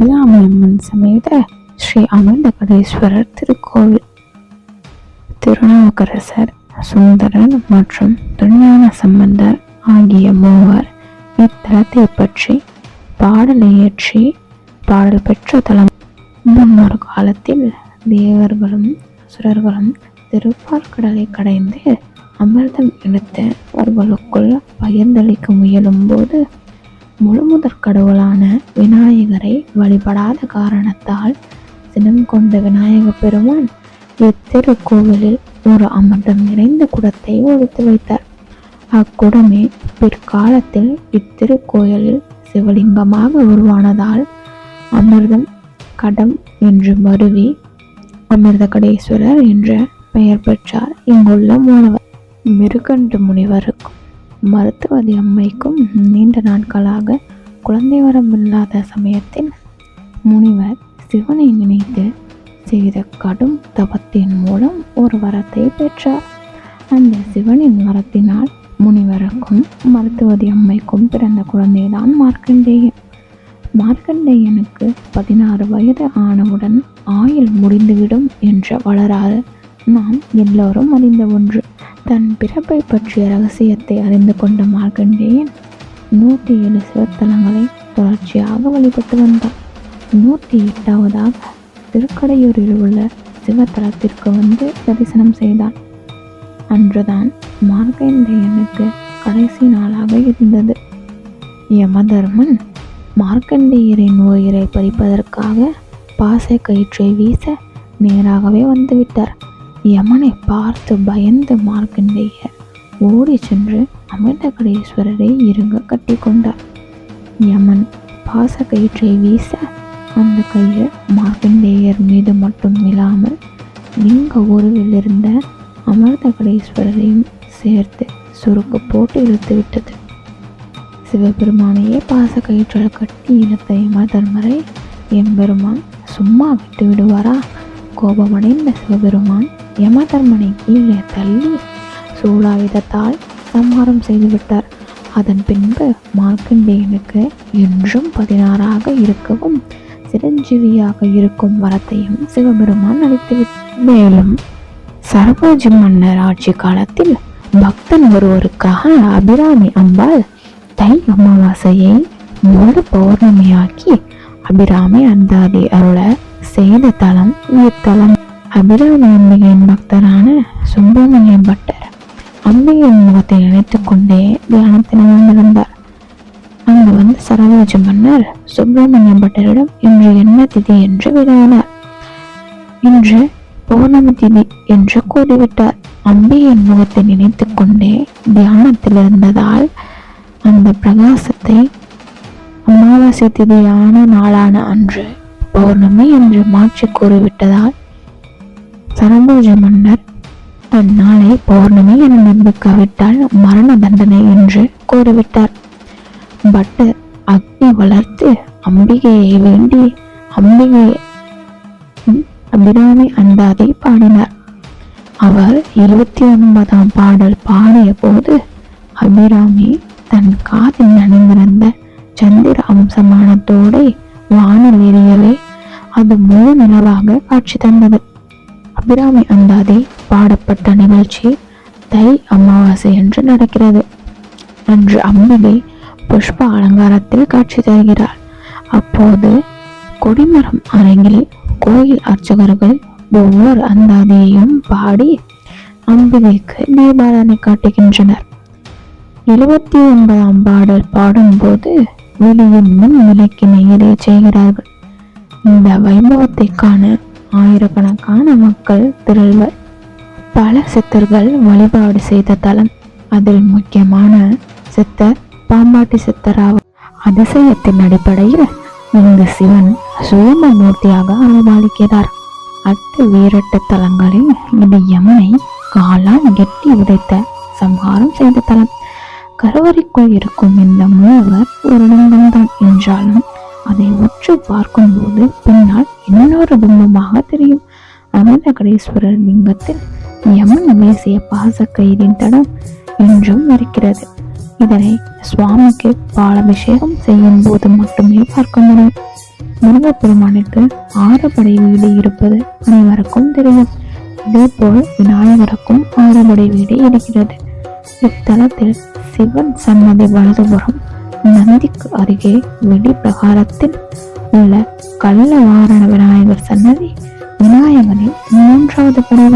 அபிராமியம்மன் சமேத ஸ்ரீ அமிர்தகடேஸ்வரர் திருக்கோவில். திருநாவுக்கரசர் சுந்தரர் மற்றும் திருஞான சம்பந்தர் ஆகிய மூவர் இத்தலத்தை பற்றி பாடலை இயற்றி பாடல் பெற்ற தலம். முன்னொரு காலத்தில் தேவர்களும் சுரர்களும் திருப்பால் கடலை கடைந்து அமிர்தம் எடுத்து அவர்களுக்குள் பகிர்ந்தளிக்க முயலும் போது முழுமுதற் கடவுளான விநாயகரை வழிபடாத காரணத்தால் சினம் கொண்ட விநாயக பெருமான் இத்திருக்கோவிலில் ஒரு அமிர்தம் நிறைந்த குடத்தை ஒழித்து வைத்தார். அக்குடமே பிற்காலத்தில் இத்திருக்கோயிலில் சிவலிங்கமாக உருவானதால் அமிர்தம் கடம் என்று மருவி அமிர்தகடேஸ்வரர் என்ற பெயர் பெற்றார் இங்குள்ள மூலவர் மிருகண்டு முனிவருக்கும் மருத்துவதி அம்மைக்கும் நீண்ட நாட்களாக குழந்தை வரம் இல்லாத சமயத்தில் முனிவர் சிவனை நினைத்து செய்த கடும் தபத்தின் மூலம் ஒரு வரத்தை பெற்றார். அந்த சிவனின் வரத்தினால் முனிவருக்கும் மருத்துவதி அம்மைக்கும் பிறந்த குழந்தைதான் மார்க்கண்டேயன். மார்க்கண்டேயனுக்கு பதினாறு வயது ஆனவுடன் ஆயுள் முடிந்துவிடும் என்ற வளராறு நாம் எல்லோரும் அறிந்த ஒன்று. தன் பிறப்பை பற்றிய ரகசியத்தை அறிந்து கொண்ட மார்க்கண்டேயன் நூற்றி ஏழு சிவத்தலங்களை தொடர்ச்சியாக வழிபட்டு வந்தார் நூற்றி எட்டாவதாக திருக்கடையூரில் உள்ள சிவத்தலத்திற்கு வந்து தரிசனம் செய்தான். அன்றுதான் மார்க்கண்டேயனுக்கு கடைசி நாளாக இருந்தது. யமதர்மன் மார்க்கண்டேயரின் உயிரை பறிப்பதற்காக பாசை கயிற்றை வீச நேராகவே வந்துவிட்டார். யமனை பார்த்து பயந்து மார்க்கண்டேயர் ஓடி சென்று அமிர்தகடேஸ்வரரை இருங்க கட்டி கொண்டார். யமன் பாச கயிற்றை வீச அந்த கயிறு மார்க்கண்டேயர் மீது மட்டும் விழாமல் லிங்க உருவில் இருந்த அமிர்தகடேஸ்வரரையும் சேர்த்து சுருக்கு போட்டு இழுத்து விட்டது. சிவபெருமானையே பாச கயிற்றால் கட்டி இழுத்த யமதர்மரை எம்பெருமான் சும்மா விட்டு விடுவாரா? கோபமடைந்த சிவபெருமான் யமதர்மனை கீழே தள்ளி சூலாயுதத்தால் சம்ஹாரம் செய்துவிட்டார். அதன் பின்பு மார்க்கண்டேயனுக்கு என்றும் பதினாறாக இருக்கவும் சிரஞ்சீவியாக இருக்கும் வரத்தையும் சிவபெருமான் அளித்துவிட்டார். மேலும் சரபோஜி மன்னர் ஆட்சி காலத்தில் பக்தன் ஒருவருக்காக அபிராமி அம்பாள் தை அமாவாசையை முழு பௌர்ணமியாக்கி அபிராமி அந்தாதி அருள செய்த தலம் இத்தலம். அபிராமி அம்பிகையின் பக்தரான சுப்பிரமணிய பட்டர் அம்பிகையின் முகத்தை நினைத்துக்கொண்டே தியானத்தில் அமர்ந்திருந்தார் அங்கு வந்த சரவராஜ மன்னர் சுப்பிரமணிய பட்டரிடம் இன்று என்ன திதி என்று வினவினார். இன்று பௌர்ணமி திதி என்று கூறிவிட்டார். அம்பியின் முகத்தை நினைத்துக்கொண்டே தியானத்தில் இருந்ததால் அந்த பிரகாசத்தை அமாவாசை திதியான நாளான அன்று பௌர்ணமி என்று மாற்றி கூறிவிட்டதால் சரம்போஜ மன்னர் அந்நாளை பௌர்ணமி என நிரூபிக்காவிட்டால் மரண தண்டனை என்று கூறிவிட்டார். பட்டர் அக்னி வளர்த்து அம்பிகையை வேண்டி அம்பிகை அபிராமி அந்தாதை பாடினார். அவர் இருபத்தி ஒன்பதாம் பாடல் பாடிய போது அபிராமி தன் காதில் அணிந்திருந்த சந்திர அம்சமான தோடை வானில் எரியவே அது முழு நிலவாக காட்சி தந்தது. அபிராமி அந்தாதி பாடப்பட்ட நிகழ்ச்சி தை அமாவாசை என்று நடக்கிறது. அன்று அம்பிகை புஷ்ப அலங்காரத்தில் காட்சி தருகிறார். அப்போது கொடிமரம் அரங்கில் கோயில் அர்ச்சகர்கள் ஒவ்வொரு அந்தாதியையும் பாடி அம்பிகைக்கு தீபாராதனை காட்டுகின்றனர். எழுபத்தி ஒன்பதாம் பாடல் பாடும்போது வெளியின் முன் விளக்கினை எரிய செய்கிறார்கள். இந்த வைபவத்தை காண ஆயிரக்கணக்கான மக்கள் திரள்வர் பல சித்தர்கள் வழிபாடு செய்த தலம் அதில் முக்கியமான சித்தர் பாம்பாட்டி சித்தராவர் அதிசயத்தின் அடிப்படையில் இங்கு சிவன் சுயம்ப மூர்த்தியாக அருள்பாலிக்கிறார் அட்டு வீரட்டு தலங்களில் இது யமனை காலால் கெட்டி உதைத்த சம்ஹாரம் செய்த தலம். கருவறைக்குள் இருக்கும் இந்த மூவர் ஒரு லிங்கம்தான் என்றாலும் அதை உற்று பார்க்கும்போது பின்னால் இன்னொரு பிம்பமாக தெரியும். அமிர்தகடேஸ்வரர் லிங்கத்தில் யமன் வீசிய பாசக்கயிறின் தடம் என்றும் இருக்கிறது. இதனை சுவாமிக்கு பாலபிஷேகம் செய்யும் போது மட்டுமே பார்க்க முடியும். முருகப்பெருமானுக்கு ஆறு படை வீடு இருப்பது அனைவருக்கும் தெரியும். இதேபோல் விநாயகருக்கும் ஆறு படை வீடு இருக்கிறது. இத்தலத்தில் சிவன் சன்னதி வலதுபுறம் நந்திக்கு அருகே வெளி பிரகாரத்தில் உள்ள கள்ளவாரண விநாயகர் சன்னதி விநாயகனின் மூன்றாவது படை